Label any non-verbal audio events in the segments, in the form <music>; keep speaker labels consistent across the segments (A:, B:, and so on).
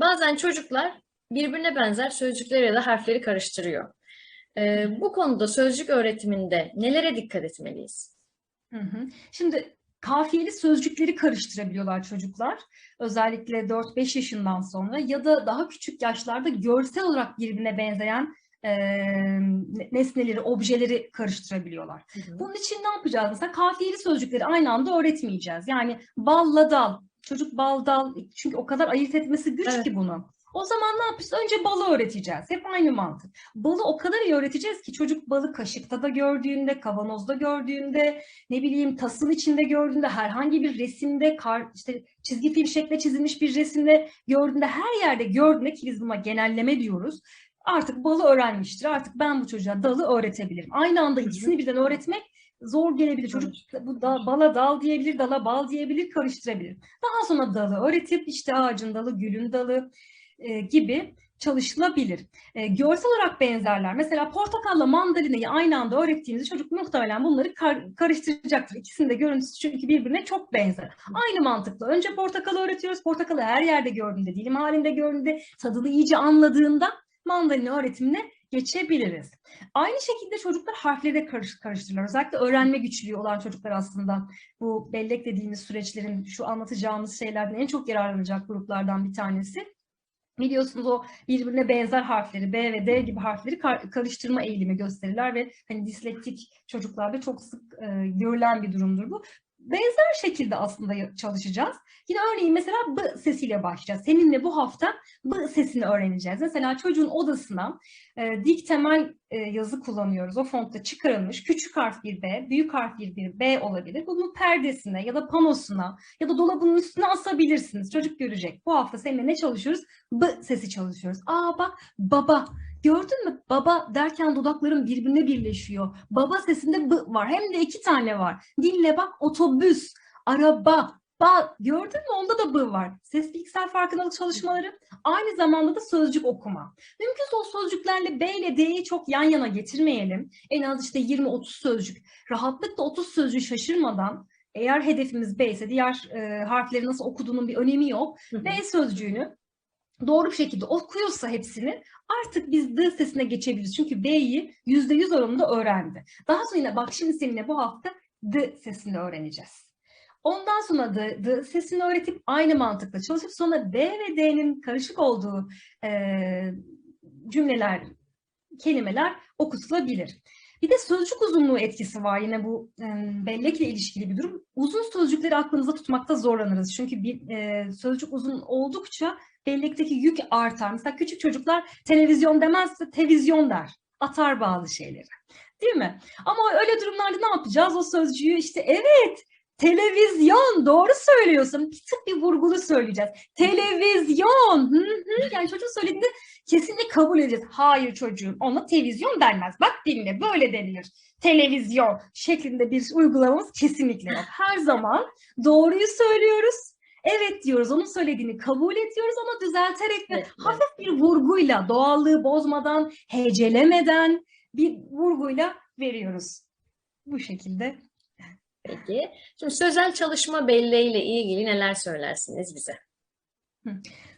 A: Bazen çocuklar birbirine benzer sözcükleri ya da harfleri karıştırıyor. Ee, bu konuda sözcük öğretiminde nelere dikkat etmeliyiz?
B: Hı hı. Şimdi kafiyeli sözcükleri karıştırabiliyorlar çocuklar. Özellikle 4-5 yaşından sonra ya da daha küçük yaşlarda görsel olarak birbirine benzeyen e, nesneleri, objeleri karıştırabiliyorlar. Bunun için ne yapacağız? Mesela kafiyeli sözcükleri aynı anda öğretmeyeceğiz. Yani balla dal. Çocuk bal dal. Çünkü o kadar ayırt etmesi güç
A: Evet.
B: ki bunu. O zaman ne yapacağız? Önce balı öğreteceğiz. Hep aynı mantık. Balı o kadar iyi öğreteceğiz ki çocuk balı kaşıkta da gördüğünde, kavanozda gördüğünde, ne bileyim tasın içinde gördüğünde, herhangi bir resimde, kar, işte çizgi film şeklinde çizilmiş bir resimde gördüğünde, her yerde gördüğünde ki biz buna genelleme diyoruz. Artık balı öğrenmiştir. Artık ben bu çocuğa dalı öğretebilirim. Aynı anda ikisini birden öğretmek zor gelebilir. Çocuk bu da, bala dal diyebilir, dala bal diyebilir, karıştırabilir. Daha sonra dalı öğretip işte ağacın dalı, gülün dalı e, gibi çalışılabilir. E, görsel olarak benzerler. Mesela portakalla mandalinayı aynı anda öğrettiğinizde çocuk muhtemelen bunları kar- karıştıracaktır. İkisinin de görüntüsü çünkü birbirine çok benzer. Aynı mantıkla önce portakalı öğretiyoruz. Portakalı her yerde gördüğünde, dilim halinde gördüğünde, tadını iyice anladığında mandalina öğretimine geçebiliriz. Aynı şekilde çocuklar harfleri de karış, karıştırırlar. Özellikle öğrenme güçlüğü olan çocuklar aslında bu bellek dediğimiz süreçlerin şu anlatacağımız şeylerden en çok yararlanacak gruplardan bir tanesi. Biliyorsunuz o birbirine benzer harfleri B ve D gibi harfleri kar- karıştırma eğilimi gösterirler ve hani dislektik çocuklarda çok sık e, görülen bir durumdur bu. Benzer şekilde aslında çalışacağız. Yine örneğin mesela B sesiyle başlayacağız. Seninle bu hafta B sesini öğreneceğiz. Mesela çocuğun odasına e, dik temel e, yazı kullanıyoruz. O fontta çıkarılmış küçük harf bir B, büyük harf bir bir B olabilir. Bunu perdesine ya da panosuna ya da dolabının üstüne asabilirsiniz. Çocuk görecek. Bu hafta seninle ne çalışıyoruz? B sesi çalışıyoruz. Aa bak baba. Gördün mü? Baba derken dudakların birbirine birleşiyor. Baba sesinde B var. Hem de iki tane var. Dinle bak otobüs, araba, ba. Gördün mü? Onda da B var. Ses bilgisayar farkındalık çalışmaları. Aynı zamanda da sözcük okuma. Mümkünse o sözcüklerle B ile D'yi çok yan yana getirmeyelim. En az işte 20-30 sözcük. Rahatlıkla 30 sözcüğü şaşırmadan eğer hedefimiz B ise diğer e, harfleri nasıl okuduğunun bir önemi yok.
A: Hı hı.
B: B sözcüğünü doğru bir şekilde okuyorsa hepsini artık biz D sesine geçebiliriz. Çünkü B'yi %100 oranında öğrendi. Daha sonra yine bak şimdi seninle bu hafta D sesini öğreneceğiz. Ondan sonra D, D sesini öğretip aynı mantıkla çalışıp sonra B ve D'nin karışık olduğu eee, cümleler, kelimeler okutulabilir. Bir de sözcük uzunluğu etkisi var yine bu e, bellekle ilişkili bir durum. Uzun sözcükleri aklımızda tutmakta zorlanırız. Çünkü bir e, sözcük uzun oldukça bellekteki yük artar. Mesela küçük çocuklar televizyon demezse televizyon der. Atar bazı şeyleri. Değil mi? Ama öyle durumlarda ne yapacağız? O sözcüğü işte evet televizyon doğru söylüyorsun. Bir tık bir vurgulu söyleyeceğiz. Televizyon. Hı hı. Yani çocuğun söylediğinde kesinlikle kabul edeceğiz. Hayır çocuğum ona televizyon denmez. Bak dinle böyle denilir. Televizyon şeklinde bir uygulamamız kesinlikle yok. Her zaman doğruyu söylüyoruz. Evet diyoruz. Onun söylediğini kabul ediyoruz ama düzelterek ve
A: Evet,
B: hafif bir vurguyla doğallığı bozmadan, hecelemeden bir vurguyla veriyoruz. Bu şekilde.
A: Peki. Şimdi sözel çalışma belleğiyle ilgili neler söylersiniz bize?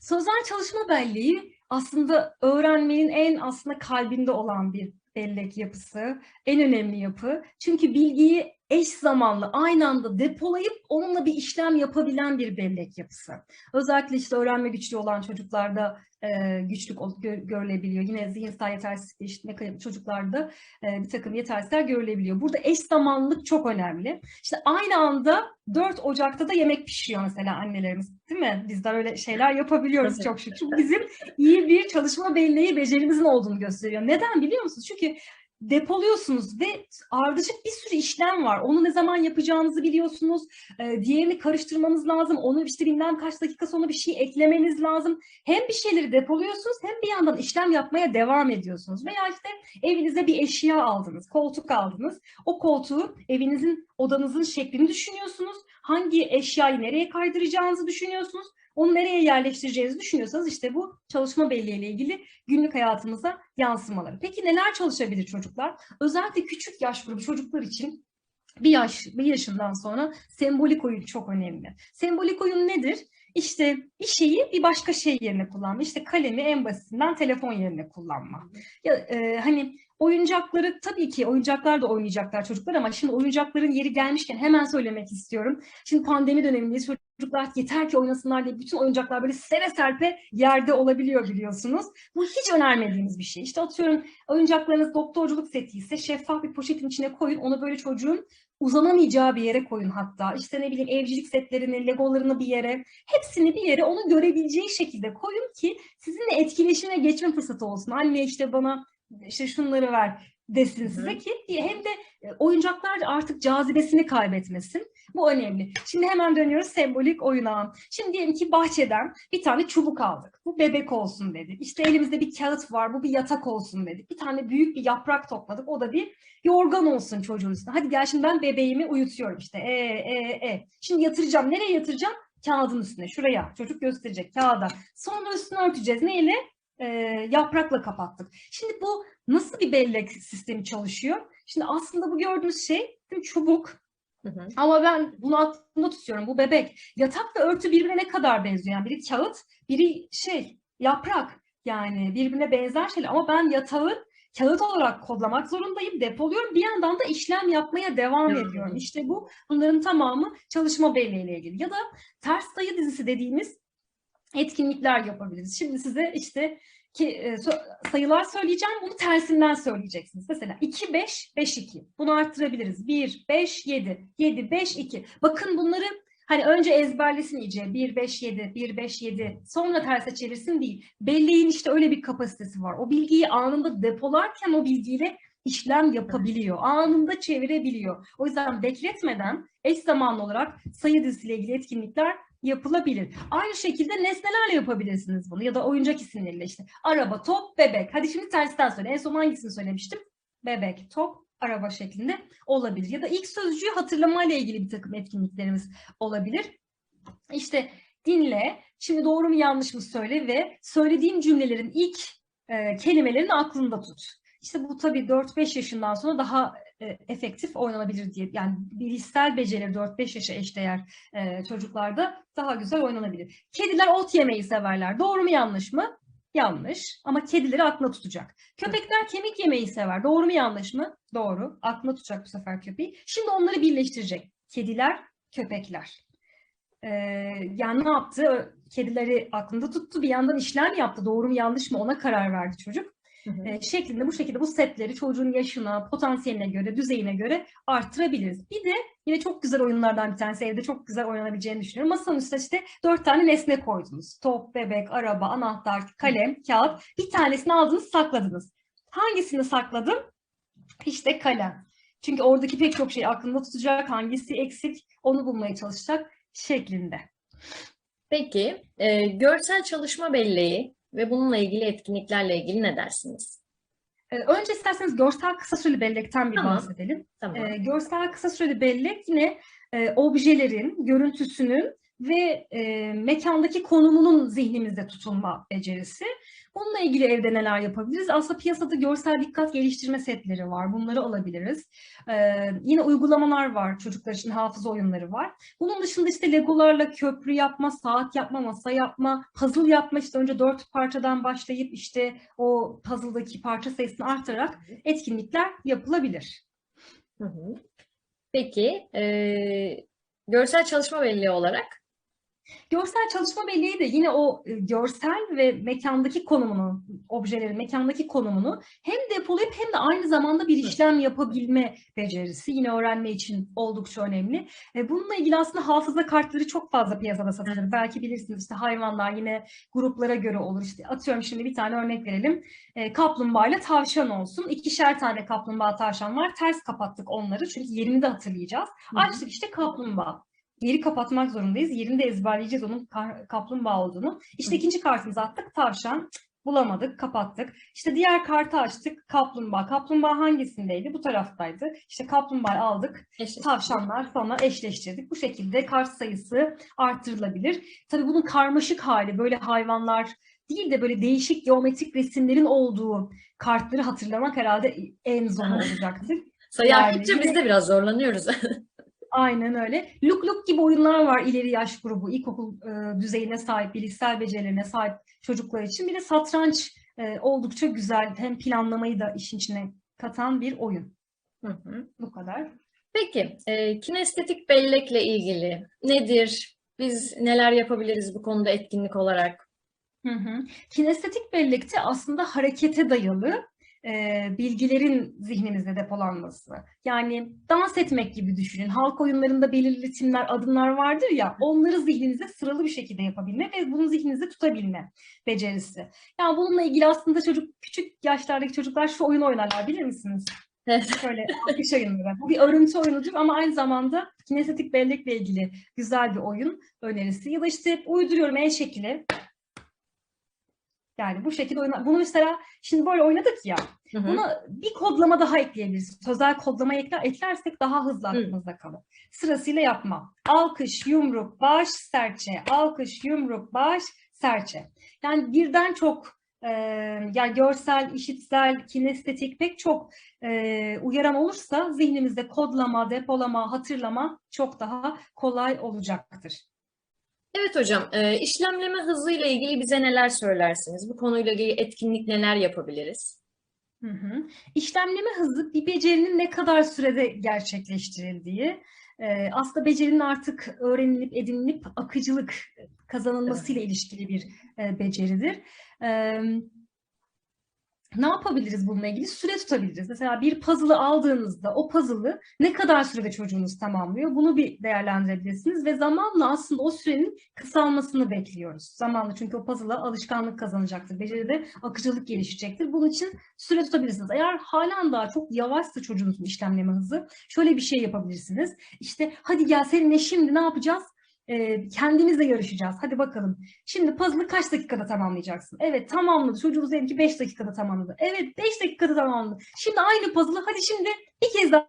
B: Sözel çalışma belleği aslında öğrenmenin en aslında kalbinde olan bir bellek yapısı, en önemli yapı. Çünkü bilgiyi eş zamanlı aynı anda depolayıp onunla bir işlem yapabilen bir bellek yapısı. Özellikle işte öğrenme güçlüğü olan çocuklarda e, güçlük görülebiliyor. Yine zihinsel yetersizlik kayıp çocuklarda e, bir takım yetersizlikler görülebiliyor. Burada eş zamanlılık çok önemli. İşte aynı anda 4 Ocak'ta da yemek pişiriyor mesela annelerimiz. Değil mi? Bizler öyle şeyler yapabiliyoruz
A: Evet.
B: çok şükür. Bizim iyi bir çalışma belleği becerimizin olduğunu gösteriyor. Neden biliyor musunuz? Çünkü depoluyorsunuz ve ardışık bir sürü işlem var. Onu ne zaman yapacağınızı biliyorsunuz. Ee, diğerini karıştırmanız lazım. Onu işte bilmem kaç dakika sonra bir şey eklemeniz lazım. Hem bir şeyleri depoluyorsunuz hem bir yandan işlem yapmaya devam ediyorsunuz. Veya işte evinize bir eşya aldınız, koltuk aldınız. O koltuğu evinizin, odanızın şeklini düşünüyorsunuz. Hangi eşyayı nereye kaydıracağınızı düşünüyorsunuz. Onu nereye yerleştireceğinizi düşünüyorsanız işte bu çalışma belleğiyle ilgili günlük hayatımıza yansımaları. Peki neler çalışabilir çocuklar? Özellikle küçük yaş grubu çocuklar için bir yaş bir yaşından sonra sembolik oyun çok önemli. Sembolik oyun nedir? işte bir şeyi bir başka şey yerine kullanma. İşte kalemi en basitinden telefon yerine kullanma. Ya e, hani oyuncakları tabii ki oyuncaklar da oynayacaklar çocuklar ama şimdi oyuncakların yeri gelmişken hemen söylemek istiyorum. Şimdi pandemi dönemindeyiz. Çocuklar yeter ki oynasınlar diye bütün oyuncaklar böyle sere serpe yerde olabiliyor biliyorsunuz. Bu hiç önermediğimiz bir şey. İşte atıyorum oyuncaklarınız doktorculuk seti ise şeffaf bir poşetin içine koyun. Onu böyle çocuğun uzanamayacağı bir yere koyun hatta. İşte ne bileyim evcilik setlerini, legolarını bir yere, hepsini bir yere onu görebileceği şekilde koyun ki sizinle etkileşime geçme fırsatı olsun. Anne işte bana işte şunları ver desin size ki hem de e, oyuncaklar artık cazibesini kaybetmesin. Bu önemli. Şimdi hemen dönüyoruz sembolik oyuna. Şimdi diyelim ki bahçeden bir tane çubuk aldık. Bu bebek olsun dedik. İşte elimizde bir kağıt var. Bu bir yatak olsun dedik. Bir tane büyük bir yaprak topladık. O da bir yorgan olsun çocuğun üstüne. Hadi gel şimdi ben bebeğimi uyutuyorum işte. E, e, e. Şimdi yatıracağım. Nereye yatıracağım? Kağıdın üstüne. Şuraya. Çocuk gösterecek kağıda. Sonra üstünü örteceğiz. Neyle? E, yaprakla kapattık. Şimdi bu nasıl bir bellek sistemi çalışıyor? Şimdi aslında bu gördüğünüz şey bir çubuk.
A: Hı hı.
B: Ama ben bunu aklımda tutuyorum. Bu bebek. Yatakla örtü birbirine ne kadar benziyor? Yani biri kağıt, biri şey, yaprak. Yani birbirine benzer şeyler. Ama ben yatağı kağıt olarak kodlamak zorundayım, depoluyorum. Bir yandan da işlem yapmaya devam ediyorum. İşte bu bunların tamamı çalışma belleğiyle ilgili. Ya da ters sayı dizisi dediğimiz etkinlikler yapabiliriz. Şimdi size işte ki e, sayılar söyleyeceğim. Bunu tersinden söyleyeceksiniz. Mesela 2 5 5 2. Bunu arttırabiliriz. 1 5 7 7 5 2. Bakın bunları hani önce ezberlesin iyice. 1 5 7 1 5 7. Sonra terse çevirsin değil. Belleğin işte öyle bir kapasitesi var. O bilgiyi anında depolarken o bilgiyle işlem yapabiliyor. Anında çevirebiliyor. O yüzden bekletmeden eş zamanlı olarak sayı dizisiyle ilgili etkinlikler yapılabilir. Aynı şekilde nesnelerle yapabilirsiniz bunu ya da oyuncak isimleriyle işte. Araba, top, bebek. Hadi şimdi tersten söyle. En son hangisini söylemiştim? Bebek, top, araba şeklinde olabilir. Ya da ilk sözcüğü hatırlamayla ilgili bir takım etkinliklerimiz olabilir. İşte dinle, şimdi doğru mu yanlış mı söyle ve söylediğim cümlelerin ilk e, kelimelerini aklında tut. İşte bu tabii 4-5 yaşından sonra daha e, efektif oynanabilir diye. Yani bilişsel beceri 4-5 yaşa eşdeğer e, çocuklarda daha güzel oynanabilir. Kediler ot yemeyi severler. Doğru mu yanlış mı? Yanlış. Ama kedileri aklına tutacak. Köpekler kemik yemeyi sever. Doğru mu yanlış mı? Doğru. Aklına tutacak bu sefer köpeği. Şimdi onları birleştirecek. Kediler, köpekler. Ee, yani ne yaptı? Kedileri aklında tuttu. Bir yandan işlem yaptı. Doğru mu yanlış mı ona karar verdi çocuk.
A: Hı hı.
B: E, şeklinde bu şekilde bu setleri çocuğun yaşına, potansiyeline göre, düzeyine göre arttırabiliriz. Bir de yine çok güzel oyunlardan bir tanesi evde çok güzel oynanabileceğini düşünüyorum. Masanın üstüne işte dört tane nesne koydunuz. Top, bebek, araba, anahtar, kalem, kağıt. Bir tanesini aldınız sakladınız. Hangisini sakladım? İşte kalem. Çünkü oradaki pek çok şeyi aklında tutacak, hangisi eksik onu bulmaya çalışacak şeklinde.
A: Peki, e, görsel çalışma belleği ve bununla ilgili etkinliklerle ilgili ne dersiniz?
B: Ee, Önce isterseniz görsel kısa süreli bellekten bir
A: Tamam.
B: bahsedelim.
A: Tamam.
B: Ee, görsel kısa süreli bellek yine e, objelerin, görüntüsünün ve e, mekandaki konumunun zihnimizde tutulma becerisi. Bununla ilgili evde neler yapabiliriz? Aslında piyasada görsel dikkat geliştirme setleri var. Bunları alabiliriz. Ee, yine uygulamalar var. Çocuklar için hafıza oyunları var. Bunun dışında işte legolarla köprü yapma, saat yapma, masa yapma, puzzle yapma. İşte önce dört parçadan başlayıp işte o puzzle'daki parça sayısını arttırarak etkinlikler yapılabilir.
A: Peki, e, görsel çalışma belleği olarak
B: Görsel çalışma belleği de yine o e, görsel ve mekandaki konumunu, objelerin mekandaki konumunu hem depolayıp hem de aynı zamanda bir işlem yapabilme becerisi yine öğrenme için oldukça önemli. E, Bununla ilgili aslında hafıza kartları çok fazla piyasada satılır. Belki bilirsiniz işte hayvanlar yine gruplara göre olur. İşte atıyorum şimdi bir tane örnek verelim. E, kaplumbağa ile tavşan olsun. İkişer tane kaplumbağa tavşan var. Ters kapattık onları çünkü yerini de hatırlayacağız. Açtık işte kaplumbağa. Yeri kapatmak zorundayız. Yerini de ezberleyeceğiz onun ka- kaplumbağa olduğunu. İşte ikinci kartımızı attık. Tavşan. Bulamadık, kapattık. İşte diğer kartı açtık. Kaplumbağa. Kaplumbağa hangisindeydi? Bu taraftaydı. İşte kaplumbağa aldık. Tavşanlar sonra eşleştirdik. Bu şekilde kart sayısı arttırılabilir. Tabii bunun karmaşık hali böyle hayvanlar değil de böyle değişik geometrik resimlerin olduğu kartları hatırlamak herhalde en zor <laughs> olacaktır.
A: Sayı
B: Yani
A: arttıkça biz de biraz zorlanıyoruz. <laughs>
B: Aynen öyle. Luk Luk gibi oyunlar var ileri yaş grubu, ilkokul e, düzeyine sahip, bilişsel becerilerine sahip çocuklar için. Bir de satranç e, oldukça güzel. Hem planlamayı da işin içine katan bir oyun.
A: Hı hı.
B: Bu kadar.
A: Peki, e, kinestetik bellekle ilgili nedir? Biz neler yapabiliriz bu konuda etkinlik olarak?
B: Hı hı. Kinestetik bellekte aslında harekete dayalı e, bilgilerin zihnimizde depolanması. Yani dans etmek gibi düşünün. Halk oyunlarında belirli ritimler, adımlar vardır ya, onları zihninize sıralı bir şekilde yapabilme ve bunu zihninizde tutabilme becerisi. Yani bununla ilgili aslında çocuk küçük yaşlardaki çocuklar şu oyunu oynarlar bilir misiniz?
A: Evet.
B: Şöyle alkış oyunları. Bu bir örüntü oyunudur ama aynı zamanda kinestetik bellekle ilgili güzel bir oyun önerisi. Ya da işte uyduruyorum el şekli. Yani bu şekilde oyna. Bunu mesela şimdi böyle oynadık ya.
A: Hı hı.
B: Buna bir kodlama daha ekleyebiliriz. Sözel kodlama ekler, eklersek daha hızlı
A: Hı.
B: aklımızda kalır. Sırasıyla yapma. Alkış, yumruk, baş, serçe. Alkış, yumruk, baş, serçe. Yani birden çok e, yani görsel, işitsel, kinestetik pek çok e, uyaran olursa zihnimizde kodlama, depolama, hatırlama çok daha kolay olacaktır.
A: Evet hocam, e, işlemleme hızıyla ilgili bize neler söylersiniz? Bu konuyla ilgili etkinlik neler yapabiliriz?
B: Hı hı. İşlemleme hızı bir becerinin ne kadar sürede gerçekleştirildiği, e, aslında becerinin artık öğrenilip edinilip akıcılık kazanılmasıyla ilişkili bir e, beceridir. Ne yapabiliriz bununla ilgili? Süre tutabiliriz. Mesela bir puzzle'ı aldığınızda o puzzle'ı ne kadar sürede çocuğunuz tamamlıyor? Bunu bir değerlendirebilirsiniz ve zamanla aslında o sürenin kısalmasını bekliyoruz. Zamanla çünkü o puzzle'a alışkanlık kazanacaktır. Beceride akıcılık gelişecektir. Bunun için süre tutabilirsiniz. Eğer halen daha çok yavaşsa çocuğunuzun işlemleme hızı şöyle bir şey yapabilirsiniz. İşte hadi gel seninle şimdi ne yapacağız? Ee, kendimizle yarışacağız. Hadi bakalım. Şimdi puzzle'ı kaç dakikada tamamlayacaksın? Evet tamamladı. Çocuğumuz diyelim ki 5 dakikada tamamladı. Evet 5 dakikada tamamladı. Şimdi aynı puzzle'ı hadi şimdi bir kez daha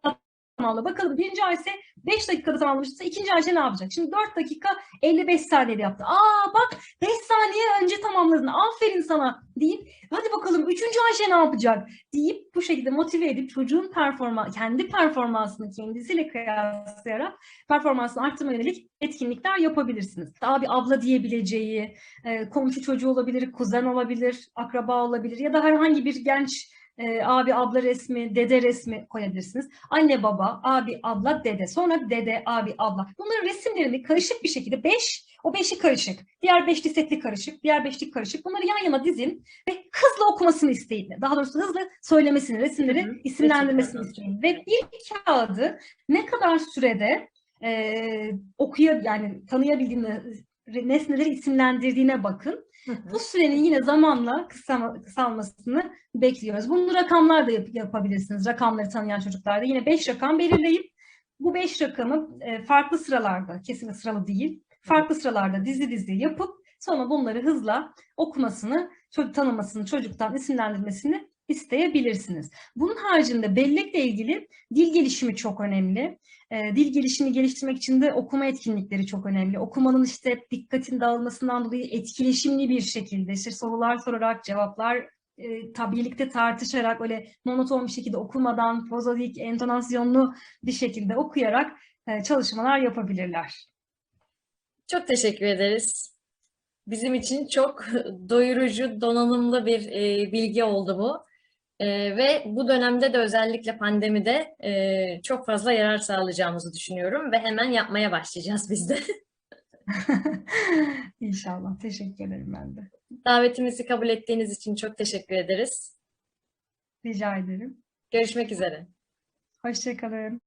B: tamamla. Bakalım birinci Ayşe 5 dakikada tamamlamışsa ikinci Ayşe ne yapacak? Şimdi 4 dakika 55 saniyede yaptı. Aa bak 5 saniye önce tamamladın. Aferin sana deyip hadi bakalım üçüncü Ayşe ne yapacak? deyip bu şekilde motive edip çocuğun performa kendi performansını kendisiyle kıyaslayarak performansını arttırma yönelik etkinlikler yapabilirsiniz. Abi abla diyebileceği, e, komşu çocuğu olabilir, kuzen olabilir, akraba olabilir ya da herhangi bir genç e, abi abla resmi, dede resmi koyabilirsiniz. Anne baba, abi abla, dede. Sonra dede, abi abla. Bunların resimlerini karışık bir şekilde beş, o beşi karışık. Diğer beşli setli karışık, diğer beşlik karışık. Bunları yan yana dizin ve hızlı okumasını isteyin. Daha doğrusu hızlı söylemesini, resimleri
A: Hı hı.
B: isimlendirmesini isteyin. Ve bir kağıdı ne kadar sürede e, okuya yani tanıyabildiğine nesneleri isimlendirdiğine bakın.
A: Hı hı.
B: Bu sürenin yine zamanla kısama- kısalmasını bekliyoruz. Bunu rakamlar da yap- yapabilirsiniz. Rakamları tanıyan çocuklarda yine 5 rakam belirleyip bu 5 rakamı e, farklı sıralarda, kesinlikle sıralı değil, farklı sıralarda dizi dizi yapıp sonra bunları hızla okumasını, tanımasını, çocuktan isimlendirmesini isteyebilirsiniz. Bunun haricinde bellekle ilgili dil gelişimi çok önemli. E, dil gelişimini geliştirmek için de okuma etkinlikleri çok önemli. Okumanın işte dikkatin dağılmasından dolayı etkileşimli bir şekilde işte sorular sorarak, cevaplar e, birlikte tartışarak öyle monoton bir şekilde okumadan prozodik, entonasyonlu bir şekilde okuyarak e, çalışmalar yapabilirler.
A: Çok teşekkür ederiz. Bizim için çok <laughs> doyurucu, donanımlı bir e, bilgi oldu bu. E, ve bu dönemde de özellikle pandemide e, çok fazla yarar sağlayacağımızı düşünüyorum ve hemen yapmaya başlayacağız biz de. <laughs>
B: İnşallah. Teşekkür ederim ben de.
A: Davetimizi kabul ettiğiniz için çok teşekkür ederiz.
B: Rica ederim.
A: Görüşmek üzere.
B: Hoşçakalın.